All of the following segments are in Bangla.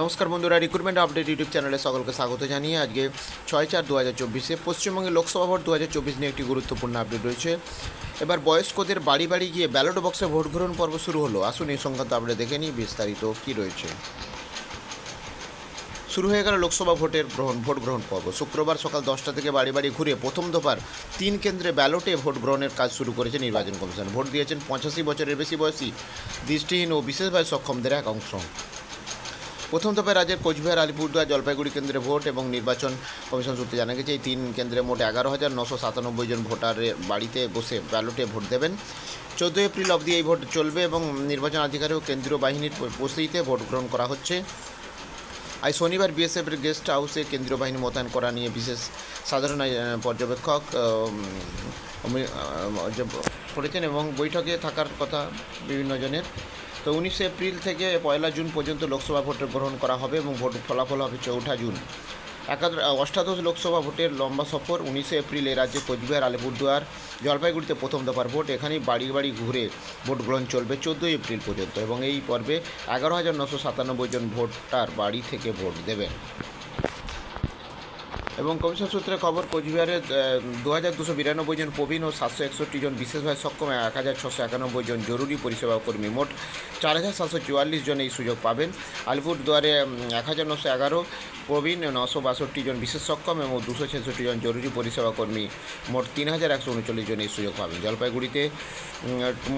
নমস্কার বন্ধুরা রিক্রুটমেন্ট আপডেট ইউটিউব চ্যানেলে সকলকে স্বাগত জানিয়ে আজকে ছয় চার দু হাজার চব্বিশে পশ্চিমবঙ্গে লোকসভা ভোট দু হাজার চব্বিশ নিয়ে একটি গুরুত্বপূর্ণ আপডেট রয়েছে। এবার বয়স্কদের বাড়ি বাড়ি গিয়ে ব্যালট বক্সে ভোট গ্রহণ পর্ব শুরু হলো। আসুন এই সংক্রান্ত আপডেট দেখে নিই, বিস্তারিত কী রয়েছে। শুরু হয়ে গেল লোকসভা ভোটের গ্রহণ, ভোট গ্রহণ পর্ব। শুক্রবার সকাল দশটা থেকে বাড়ি বাড়ি ঘুরে প্রথম দফার তিন কেন্দ্রে ব্যালটে ভোট গ্রহণের কাজ শুরু করেছে নির্বাচন কমিশন। ভোট দিয়েছেন পঁচাশি বছরের বেশি বয়সী দৃষ্টিহীন ও বিশেষভাবে সক্ষমদের এক অংশ। প্রথম দফায় রাজ্যের কোচবিহার, আলিপুরদুয়ার, জলপাইগুড়ি কেন্দ্রে ভোট এবং নির্বাচন কমিশন সূত্রে জানা গেছে, এই তিন কেন্দ্রে মোট এগারো হাজার নশো সাতানব্বই জন ভোটারের বাড়িতে বসে ব্যালটে ভোট দেবেন। চোদ্দোই এপ্রিল অবধি এই ভোট চলবে এবং নির্বাচন আধিকারিক ও কেন্দ্রীয় বাহিনীর উপস্থিতিতে ভোট গ্রহণ করা হচ্ছে। আজ শনিবার বিএসএফের গেস্ট হাউসে কেন্দ্রীয় বাহিনী মোতায়েন করা নিয়ে বিশেষ সাধারণ পর্যবেক্ষক করেছেন এবং বৈঠকে থাকার কথা বিভিন্ন জনের। তো উনিশে এপ্রিল থেকে পয়লা জুন পর্যন্ত লোকসভা ভোট গ্রহণ করা হবে এবং ভোট ফলাফল হবে চৌঠা জুন। একাদশ অষ্টাদশ লোকসভা ভোটের লম্বা সফর উনিশে এপ্রিল এ রাজ্যে কোচবিহার, আলিপুরদুয়ার, জলপাইগুড়িতে প্রথম দফার ভোট। এখানেই বাড়ি বাড়ি ঘুরে ভোট গ্রহণ চলবে চোদ্দোই এপ্রিল পর্যন্ত এবং এই পর্বে এগারো হাজার নশো সাতানব্বই জন ভোটার বাড়ি থেকে ভোট দেবেন। এবং কমিশন সূত্রে খবর, কোচবিহারে দু হাজার দুশো বিরানব্বই জন প্রবীণ ও সাতশো একষট্টি জন বিশেষভাবে সক্ষম এক হাজার ছশো একানব্বই জন জরুরি পরিষেবা কর্মী। মোট চার হাজার সাতশো চুয়াল্লিশ জন এই সুযোগ পাবেন। আলিপুরদুয়ারে এক হাজার নশো এগারো প্রবীণ নশো বাষট্টি জন বিশেষ সক্ষম এবং দুশো ছেষট্টি জন জরুরি পরিষেবা কর্মী। মোট তিন হাজার একশো উনচল্লিশ জন এই সুযোগ পাবেন। জলপাইগুড়িতে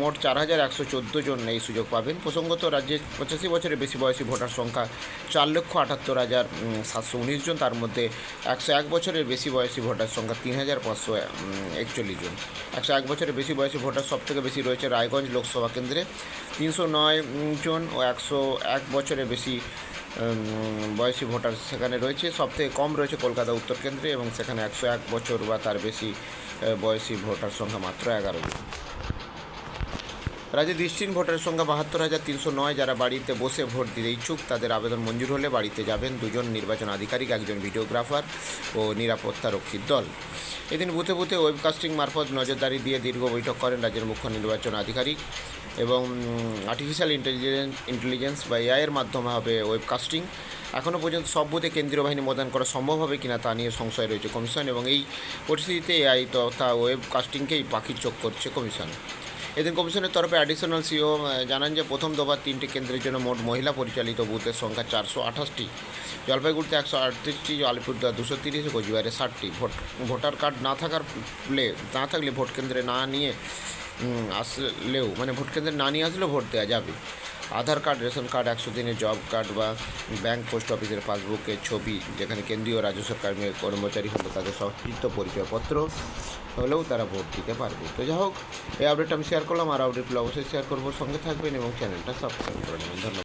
মোট চার হাজার একশো চোদ্দ জন এই সুযোগ পাবেন। প্রসঙ্গত, রাজ্যে পঁচাশি বছরের বেশি বয়সী ভোটার সংখ্যা চার লক্ষ আটাত্তর হাজার সাতশো উনিশ জন। তার মধ্যে একশো এক বছরের বেশি বয়সী ভোটার সংখ্যা তিন হাজার পাঁচশো একচল্লিশ জন। একশো এক বছরের বেশি বয়সী ভোটার সবথেকে বেশি রয়েছে রায়গঞ্জ লোকসভা কেন্দ্রে। তিনশো নয় জন ও একশো এক বছরের বেশি বয়সী ভোটার সেখানে রয়েছে। সবথেকে কম রয়েছে কলকাতা উত্তর কেন্দ্রে এবং সেখানে একশো এক বছর বা তার বেশি বয়সী ভোটার সংখ্যা মাত্র এগারো জন। রাজ্যে দৃষ্টিহীন ভোটারের সংখ্যা বাহাত্তর হাজার তিনশো নয়। যারা বাড়িতে বসে ভোট দিতে ইচ্ছুক, তাদের আবেদন মঞ্জুর হলে বাড়িতে যাবেন দুজন নির্বাচন আধিকারিক, একজন ভিডিওগ্রাফার ও নিরাপত্তা রক্ষীর দল। এদিন বুথে বুথে ওয়েবকাস্টিং মারফত নজরদারি দিয়ে দীর্ঘ বৈঠক করেন রাজ্যের মুখ্য নির্বাচন আধিকারিক এবং আর্টিফিশিয়াল ইন্টেলিজেন্স ইন্টেলিজেন্স বা এআইয়ের মাধ্যমে হবে ওয়েবকাস্টিং। এখনও পর্যন্ত সব বুথে কেন্দ্রীয় বাহিনী মোতায়েন করা সম্ভব হবে কিনা তা নিয়ে সংশয় রয়েছে কমিশন এবং এই পরিস্থিতিতে এআই তথা ওয়েবকাস্টিংকেই পাখির চোখ করছে কমিশন। এদিন কমিশনের তরফে অ্যাডিশনাল সিও জানান যে প্রথম দফার তিনটি কেন্দ্রের জন্য মোট মহিলা পরিচালিত বুথের সংখ্যা চারশো আঠাশটি। জলপাইগুড়িতে একশো আটত্রিশটি, আলিপুরদুয়ার দুশো তিরিশ, কোচবিহারে ষাটটি। ভোট, ভোটার কার্ড না থাকার না থাকলে ভোট কেন্দ্রে না নিয়ে আসলেও মানে ভোট কেন্দ্রে না নিয়ে আসলেও ভোট দেওয়া যাবে আধার কার্ড, রেশন কার্ড, একশো দিনের জব কার্ড বা ব্যাংক পোস্ট অফিসের পাসবুকের ছবি, যেখানে কেন্দ্রীয় রাজ্য সরকারের কর্মচারী হলো তাদের সংক্ষিপ্ত পরিচয়পত্র হলেও তারা ভোট দিতে পারবে। তো যাই হোক, এই আপডেট আমি শেয়ার করলাম, আর আপডেটগুলো অবশ্যই শেয়ার করব। সঙ্গে থাকবেন এবং চ্যানেলটা সাবস্ক্রাইব করে নেবেন। ধন্যবাদ।